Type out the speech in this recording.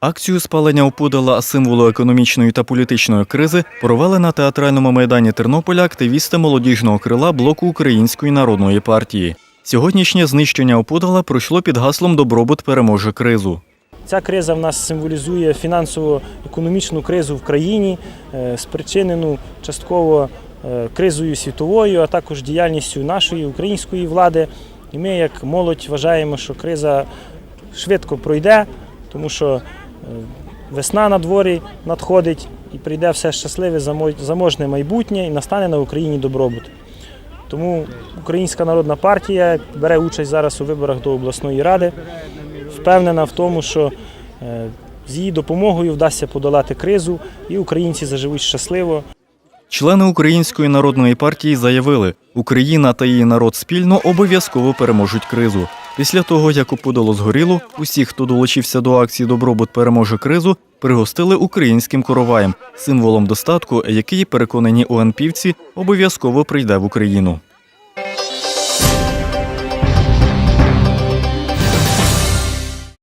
Акцію спалення опудала символу економічної та політичної кризи провели на театральному майдані Тернополя активісти молодіжного крила блоку Української народної партії. Сьогоднішнє знищення опудала пройшло під гаслом Добробут переможе кризу. Ця криза в нас символізує фінансово-економічну кризу в країні, е, спричинену частково е, кризою світовою, а також діяльністю нашої української влади. І ми, як молодь, вважаємо, що криза швидко пройде, тому що весна на дворі надходить і прийде все щасливе замо- заможне майбутнє і настане на Україні добробут. Тому Українська народна партія бере участь зараз у виборах до обласної ради впевнена в тому, що е, з її допомогою вдасться подолати кризу, і українці заживуть щасливо. Члени Української народної партії заявили, Україна та її народ спільно обов'язково переможуть кризу. Після того, як опудало згоріло, усі, хто долучився до акції Добробут переможе кризу, пригостили українським короваєм, символом достатку, який переконані ОНПівці обов'язково прийде в Україну.